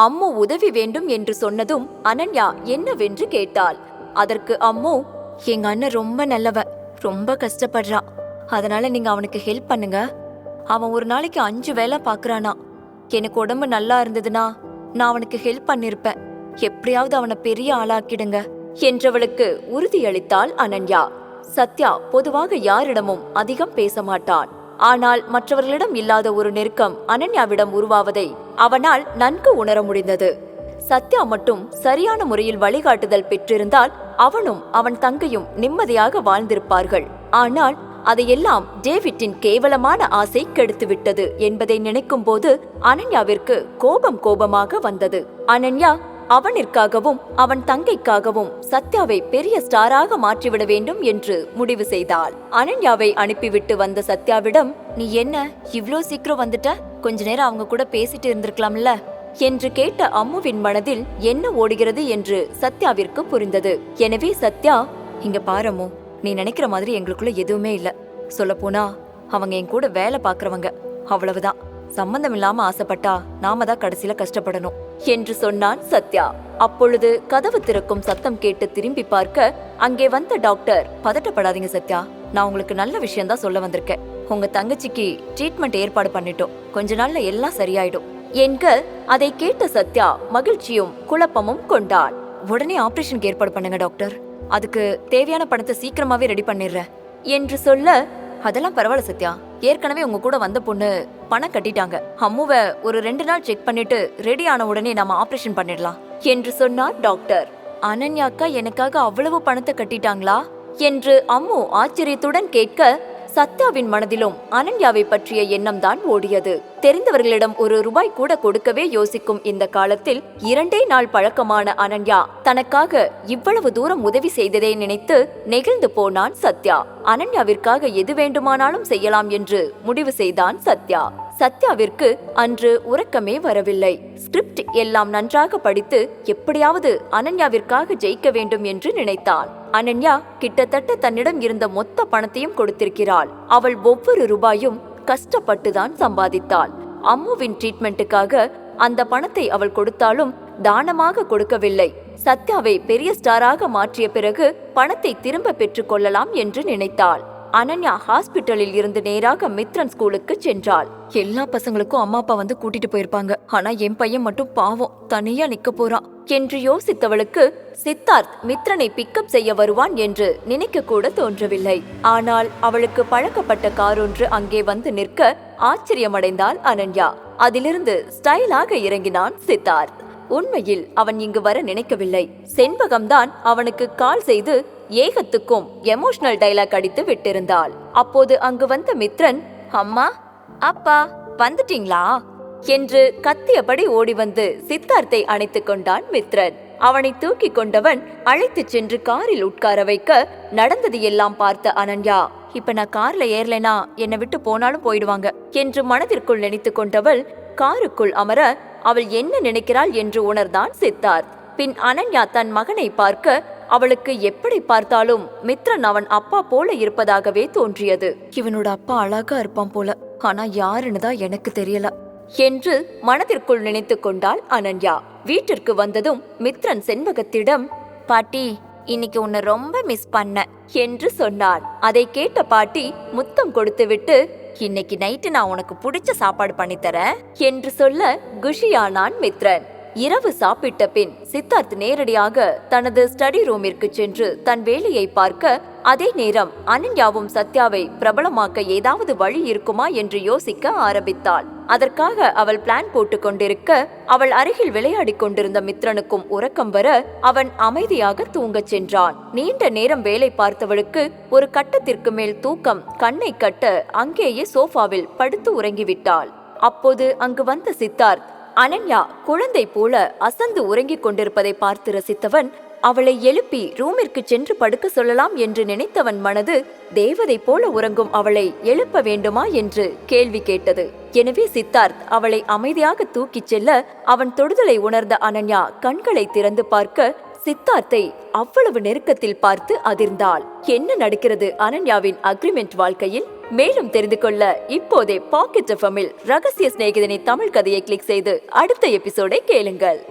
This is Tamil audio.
அம்மு உதவி வேண்டும் என்று சொன்னதும் அனன்யா என்னவென்று கேட்டாள். அதற்கு அம்மு எங்க அண்ணன் ரொம்ப நல்லவ ரொம்ப கஷ்டப்படுறான் அதனால நீங்க அவனுக்கு ஹெல்ப் பண்ணுங்க. அவன் ஒரு நாளைக்கு அஞ்சு வேலை பாக்குறானா. எனக்கு உடம்பு நல்லா இருந்ததுன்னா நான் அவனுக்கு ஹெல்ப் பண்ணிருப்பேன். எப்படியாவது அவனை பெரிய ஆளாக்கிடுங்க என்றவளுக்கு உறுதியளித்தாள் அனன்யா. சத்யா பொதுவாக யாரிடமும் அதிகம் பேச மாட்டான். ஆனால் மற்றவர்களிடம் இல்லாத ஒரு நெருக்கம் அனன்யாவிடம் உருவாவதை அவனால் நன்கு உணர முடிந்தது. சத்யா மட்டும் சரியான முறையில் வழிகாட்டுதல் பெற்றிருந்தால் அவனும் அவன் தங்கையும் நிம்மதியாக வாழ்ந்திருப்பார்கள். ஆனால் அதையெல்லாம் டேவிட்டின் கேவலமான ஆசை கெடுத்துவிட்டது என்பதை நினைக்கும் போது அனன்யாவிற்கு கோபம் கோபமாக வந்தது. அனன்யா அவனிற்காகவும் அவன் தங்கைக்காகவும் சத்யாவை பெரிய ஸ்டாராக மாற்றிவிட வேண்டும் என்று முடிவு செய்தாள். அனன்யாவை அனுப்பிவிட்டு வந்த சத்யாவிடம் நீ என்ன இவ்ளோ சீக்கிரம் வந்துட்ட? கொஞ்ச நேரம் அவங்க கூட பேசிட்டு இருந்திருக்கலாம்ல? என்று கேட்ட அம்முவின் மனதில் என்ன ஓடுகிறது என்று சத்யாவிற்கு புரிந்தது. எனவே சத்யா இங்க பாரம்மு நீ நினைக்கிற மாதிரி எங்களுக்குள்ள எதுவுமே இல்ல. சொல்லப்போனா அவங்க என் கூட வேலை பாக்குறவங்க அவ்வளவுதான். சம்பந்தம் இல்லாம ஆசைப்பட்டா நாம தான் கடைசியில கஷ்டப்படணும் என்று சொன்னான் சத்யா. அப்பொழுது கதவு திறக்கும் சத்தம் கேட்டு திரும்பி பார்க்க அங்கே வந்த டாக்டர் பதட்டப்படாதீங்க சத்யா. நான் உங்களுக்கு நல்ல விஷயம் தான் சொல்ல வந்திருக்கேன். உங்க தங்கச்சிக்கு ட்ரீட்மெண்ட் ஏற்பாடு பண்ணிட்டோம். கொஞ்ச நாள்ல எல்லாம் சரியாயிடும். என்க அதை கேட்ட சத்யா மகிழ்ச்சியும் குழப்பமும் கொண்டாள். உடனே ஆபரேஷனுக்கு ஏற்பாடு பண்ணுங்க டாக்டர். அதுக்கு தேவையான பணத்தை சீக்கிரமாவே ரெடி பண்ணிடுறேன். என்று சொல்ல அதெல்லாம் பரவாயில்ல சத்யா. ஏற்கனவே உங்க கூட வந்த பொண்ணு பணம் கட்டிட்டாங்க. அம்முவ ஒரு ரெண்டு நாள் செக் பண்ணிட்டு ரெடி ஆன உடனே நாம ஆபரேஷன் பண்ணிடலாம் என்று சொன்னார் டாக்டர் அனன்யாக்கா எனக்காக அவ்வளவு பணத்தை கட்டிட்டாங்களா? என்று அம்மு ஆச்சரியத்துடன் கேட்க சத்யாவின் மனதிலும் அனன்யாவை பற்றிய எண்ணம் தான் ஓடியது. தெரிந்தவர்களிடம் ஒரு ரூபாய் கூட கொடுக்கவே யோசிக்கும் இந்த காலத்தில் இரண்டே நாள் பழக்கமான அனன்யா தனக்காக இவ்வளவு தூரம் உதவி செய்ததை நினைத்து நெகிழ்ந்து போனான் சத்யா. அனன்யாவிற்காக எது வேண்டுமானாலும் செய்யலாம் என்று முடிவு செய்தான் சத்யா. சத்யாவிற்கு அன்று உறக்கமே வரவில்லை. ஸ்கிரிப்ட் எல்லாம் நன்றாக படித்து எப்படியாவது அனன்யாவிற்காக ஜெயிக்க வேண்டும் என்று நினைத்தான். அனன்யா கிட்டத்தட்ட தன்னிடம் இருந்த மொத்த பணத்தையும் கொடுத்திருக்கிறாள். அவள் ஒவ்வொரு ரூபாயும் கஷ்டப்பட்டுதான் சம்பாதித்தாள். அம்முவின் ட்ரீட்மெண்ட்டுக்காக அந்த பணத்தை அவள் கொடுத்தாலும் தானமாக கொடுக்கவில்லை. சத்யாவை பெரிய ஸ்டாராக மாற்றிய பிறகு பணத்தை திரும்ப பெற்றுக்கொள்ளலாம் என்று நினைத்தாள். அனன்யா ஹாஸ்பிட்டலில் இருந்து நேராக மித்ரன் ஸ்கூலுக்கு சென்றாள். எல்லா பசங்களுக்கும் அம்மா அப்பா வந்து கூட்டிட்டு போயிருப்பாங்க. ஆனா என் பையன் மட்டும் பாவம். தனியா நிக்க போறான். என்று யோசித்தவளுக்கு சித்தார்த் மித்ரனை பிக்கப் செய்ய வருவான் என்று நினைக்க கூட தோன்றவில்லை. ஆனால் அவளுக்கு பழக்கப்பட்ட கார் ஒன்று அங்கே வந்து நிற்க ஆச்சரியமடைந்தாள் அனன்யா. அதிலிருந்து ஸ்டைலாக இறங்கினான் சித்தார்த். உண்மையில் அவன் இங்கு வர நினைக்கவில்லை. செண்பகம்தான் அவனுக்கு கால் செய்து ஏகத்துக்கும் எமோஷனல் டைலாக் அடித்து விட்டிருந்தாள். அப்போது அங்கு வந்த மித்ரன் அம்மா அப்பா வந்துட்டீங்களா? என்று கத்தியபடி ஓடி வந்து சித்தார்த்தை அணைத்துக் கொண்டான் மித்ரன். அவனை தூக்கி கொண்டவன் அழைத்துச் சென்று காரில் உட்கார வைக்க நடந்தது எல்லாம் பார்த்த அனன்யா இப்ப நான் கார்ல ஏறலைனா என்னை விட்டு போனாலும் போயிடுவாங்க என்று மனதிற்குள் நினைத்து கொண்டவள் காருக்குள் அமர அவள் என்ன நினைக்கிறாள் என்று உணர்ந்தான் சித்தார்த். பின் அனன்யா தன் மகனை பார்க்க அவளுக்கு எப்படி பார்த்தாலும் மித்ரன் அவன் அப்பா போல இருப்பதாகவே தோன்றியது. இவனோட அப்பா அழகா இருப்பான் போல ஆனா யாருன்னு தான் எனக்கு தெரியல. என்று மனதிற்குள் நினைத்து கொண்டாள் அனன்யா. வீட்டிற்கு வந்ததும் மித்ரன் செண்பகத்திடம் பாட்டி இன்னைக்கு உன்னை ரொம்ப மிஸ் பண்ண என்று சொன்னான் அதை கேட்ட பாட்டி முத்தம் கொடுத்துவிட்டு இன்னைக்கு நைட்டு நான் உனக்கு பிடிச்ச சாப்பாடு பண்ணித்தரேன் என்று சொல்ல குஷியானான் மித்ரன். இரவு சாப்பிட்ட பின் சித்தார்த் நேரடியாக தனது ஸ்டடி ரூமிற்கு சென்று தன் வேலையை பார்க்க அதே நேரம் அனன்யாவும் சத்யாவை பிரபலமாக்க ஏதாவது வழி இருக்குமா என்று யோசிக்க ஆரம்பித்தாள். அதற்காக அவள் பிளான் போட்டு கொண்டிருக்க அவள் அருகில் விளையாடிக் கொண்டிருந்த மித்ரனுக்கும் உறக்கம் வர அவன் அமைதியாக தூங்கச் சென்றான். நீண்ட நேரம் வேலை பார்த்தவளுக்கு ஒரு கட்டத்திற்கு மேல் தூக்கம் கண்ணை கட்ட அங்கேயே சோஃபாவில் படுத்து உறங்கிவிட்டாள். அப்போது அங்கு வந்த சித்தார்த் அனன்யா குழந்தை போல அசந்து உறங்கிக் கொண்டிருப்பதை பார்த்து ரசித்தவன் அவளை எழுப்பி ரூமிற்கு சென்று படுக்க சொல்லலாம் என்று நினைத்தவன் மனது தேவதை போல உறங்கும் அவளை எழுப்ப வேண்டுமா என்று கேள்வி கேட்டது. எனவே சித்தார்த் அவளை அமைதியாக தூக்கிச் செல்ல அவன் தொடுதலை உணர்ந்த அனன்யா கண்களை திறந்து பார்க்க சித்தார்த்தை அவ்வளவு நெருக்கத்தில் பார்த்து அதிர்ந்தாள். என்ன நடக்கிறது? அனன்யாவின் அக்ரிமெண்ட் வாழ்க்கையில்? மேலும் தெரிந்து கொள்ள இப்போதே பாக்கெட் எஃப்எம்மில் ரகசிய சிநேகிதனை தமிழ் கதையை கிளிக் செய்து அடுத்த எபிசோடை கேளுங்கள்.